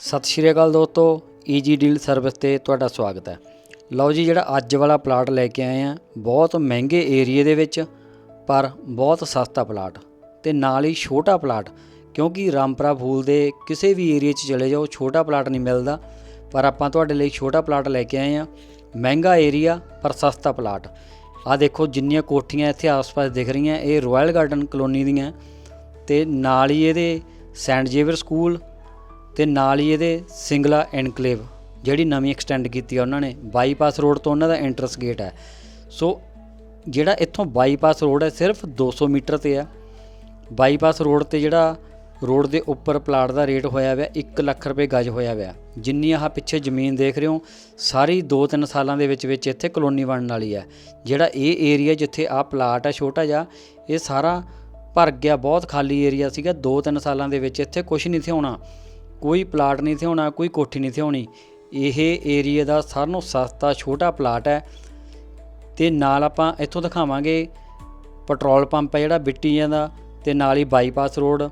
ਸਤਿ ਸ਼੍ਰੀ ਅਕਾਲ ਦੋਸਤੋ easy deal service ਤੇ ਤੁਹਾਡਾ ਸਵਾਗਤ ਹੈ। ਲਓ ਜੀ, ਜਿਹੜਾ ਅੱਜ ਵਾਲਾ ਪਲਾਟ ਲੈ ਕੇ ਆਏ ਆ ਬਹੁਤ ਮਹਿੰਗੇ ਏਰੀਏ ਦੇ ਵਿੱਚ, ਪਰ ਬਹੁਤ ਸਸਤਾ ਪਲਾਟ ਤੇ ਨਾਲ ਹੀ ਛੋਟਾ ਪਲਾਟ, ਕਿਉਂਕਿ ਰਾਮਪਰਾ ਫੂਲ ਦੇ ਕਿਸੇ ਵੀ ਏਰੀਏ 'ਚ ਚਲੇ ਜਾਓ, ਛੋਟਾ ਪਲਾਟ ਨਹੀਂ ਮਿਲਦਾ। ਪਰ ਆਪਾਂ ਤੁਹਾਡੇ ਲਈ ਛੋਟਾ ਪਲਾਟ ਲੈ ਕੇ ਆਏ ਆ ਮਹਿੰਗਾ ਏਰੀਆ, ਪਰ ਸਸਤਾ ਪਲਾਟ। ਆ ਦੇਖੋ, ਜਿੰਨੀਆਂ ਕੋਠੀਆਂ ਇੱਥੇ ਆਸ-ਪਾਸ ਦਿਖ ਰਹੀਆਂ, ਇਹ ਰਾਇਲ ਗਾਰਡਨ ਕਲੋਨੀ ਦੀਆਂ ਤੇ ਨਾਲ ਹੀ ਇਹਦੇ ਸੈਂਟ ਜੇਵਰ ਸਕੂਲ ਤੇ ਨਾਲ ਹੀ ਇਹਦੇ ਸਿੰਗਲਾ ਐਨਕਲੇਵ, ਜਿਹੜੀ ਨਵੀਂ ਐਕਸਟੈਂਡ ਕੀਤੀ ਆ ਉਹਨਾਂ ਨੇ ਬਾਈਪਾਸ ਰੋਡ ਤੋਂ ਉਹਨਾਂ ਦਾ ਐਂਟਰਸ ਗੇਟ ਹੈ। ਸੋ ਜਿਹੜਾ ਇੱਥੋਂ ਬਾਈਪਾਸ ਰੋਡ ਹੈ ਸਿਰਫ 200 ਮੀਟਰ ਤੇ ਆ ਬਾਈਪਾਸ ਰੋਡ ਤੇ ਜਿਹੜਾ ਰੋਡ ਦੇ ਉੱਪਰ ਪਲਾਟ ਦਾ ਰੇਟ ਹੋਇਆ ਹੋਇਆ 1 ਲੱਖ ਰੁਪਏ ਗਜ ਹੋਇਆ ਹੋਇਆ। ਜਿੰਨੀ ਆਹ ਪਿੱਛੇ ਜ਼ਮੀਨ ਦੇਖ ਰਹੇ ਹੋ, ਸਾਰੀ 2-3 ਸਾਲਾਂ ਦੇ ਵਿੱਚ ਵਿੱਚ ਇੱਥੇ ਕਲੋਨੀ ਬਣਨ ਵਾਲੀ ਹੈ। ਜਿਹੜਾ ਇਹ ਏਰੀਆ ਜਿੱਥੇ ਆਹ ਪਲਾਟ ਹੈ ਛੋਟਾ ਜਿਹਾ, ਇਹ ਸਾਰਾ ਭਰ ਗਿਆ, ਬਹੁਤ ਖਾਲੀ ਏਰੀਆ ਸੀਗਾ। 2-3 ਸਾਲਾਂ ਦੇ ਵਿੱਚ ਇੱਥੇ ਕੁਝ ਨਹੀਂ ਸੀ ਹੋਣਾ। ਕੋਈ ਪਲਾਟ ਨਹੀਂ ਸੀ ਕੋਈ ਕੋਠੀ ਨਹੀਂ ਸੀ ਇਹ ਏਰੀਆ ਦਾ ਸਾਰਿਆਂ ਨਾਲੋਂ ਸਸਤਾ, ਛੋਟਾ ਪਲਾਟ ਹੈ। ਤੇ ਨਾਲ ਆਪਾਂ ਇੱਥੋਂ ਦਿਖਾਵਾਂਗੇ ਪੈਟਰੋਲ ਪੰਪ ਹੈ ਜਿਹੜਾ ਬਿੱਟੀਆਂ ਦਾ ਤੇ ਨਾਲ ਹੀ ਬਾਈਪਾਸ ਰੋਡ।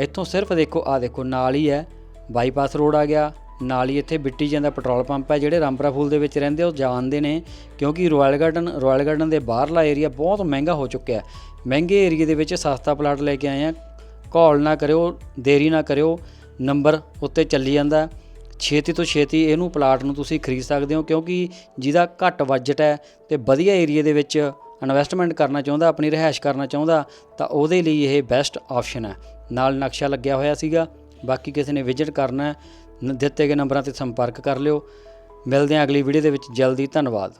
ਇੱਥੋਂ ਸਿਰਫ ਦੇਖੋ ਆ ਦੇਖੋ, ਨਾਲ ਹੀ ਹੈ, ਬਾਈਪਾਸ ਰੋਡ ਆ ਗਿਆ। ਨਾਲ ਹੀ ਇੱਥੇ ਬਿੱਟੀ ਜਾਂਦਾ ਪੈਟਰੋਲ ਪੰਪ ਹੈ ਜਿਹੜੇ ਰਾਮਪੁਰਾ ਫੂਲ ਦੇ ਵਿੱਚ ਰਹਿੰਦੇ ਉਹ ਜਾਣਦੇ ਨੇ ਕਿਉਂਕਿ ਰਾਇਲ ਗਾਰਡਨ ਰਾਇਲ ਗਾਰਡਨ ਦੇ ਬਾਹਰਲਾ ਏਰੀਆ ਬਹੁਤ ਮਹਿੰਗਾ ਹੋ ਚੁੱਕਿਆ ਹੈ। ਮਹਿੰਗੇ ਏਰੀਏ ਦੇ ਵਿੱਚ ਸਸਤਾ ਪਲਾਟ ਲੈ ਕੇ ਆਏ ਆ ਘੋਲ ਨਾ ਕਰਿਓ, ਦੇਰੀ ਨਾ ਕਰਿਓ। ਨੰਬਰ ਉੱਤੇ ਚੱਲੀ ਜਾਂਦਾ ਛੇਤੀ ਤੋਂ ਛੇਤੀ ਇਹਨੂੰ ਪਲਾਟ ਨੂੰ ਤੁਸੀਂ ਖਰੀਦ ਸਕਦੇ ਹੋ ਕਿਉਂਕਿ ਜਿਹਦਾ ਘੱਟ ਬਜਟ ਹੈ ਤੇ ਵਧੀਆ ਏਰੀਆ ਦੇ ਵਿੱਚ ਇਨਵੈਸਟਮੈਂਟ ਕਰਨਾ ਚਾਹੁੰਦਾ, ਆਪਣੀ ਰਿਹਾਇਸ਼ ਕਰਨਾ ਚਾਹੁੰਦਾ, ਤਾਂ ਉਹਦੇ ਲਈ ਇਹ ਬੈਸਟ ਆਪਸ਼ਨ ਹੈ। ਨਾਲ ਨਕਸ਼ਾ ਲੱਗਿਆ ਹੋਇਆ ਸੀਗਾ। ਬਾਕੀ ਕਿਸੇ ਨੇ ਵਿਜ਼ਿਟ ਕਰਨਾ ਹੈ ਦਿੱਤੇ ਗਏ ਨੰਬਰਾਂ ਤੇ ਸੰਪਰਕ ਕਰ ਲਿਓ। ਮਿਲਦੇ ਹਾਂ ਅਗਲੀ ਵੀਡੀਓ ਦੇ ਵਿੱਚ। ਜਲਦੀ, ਧੰਨਵਾਦ।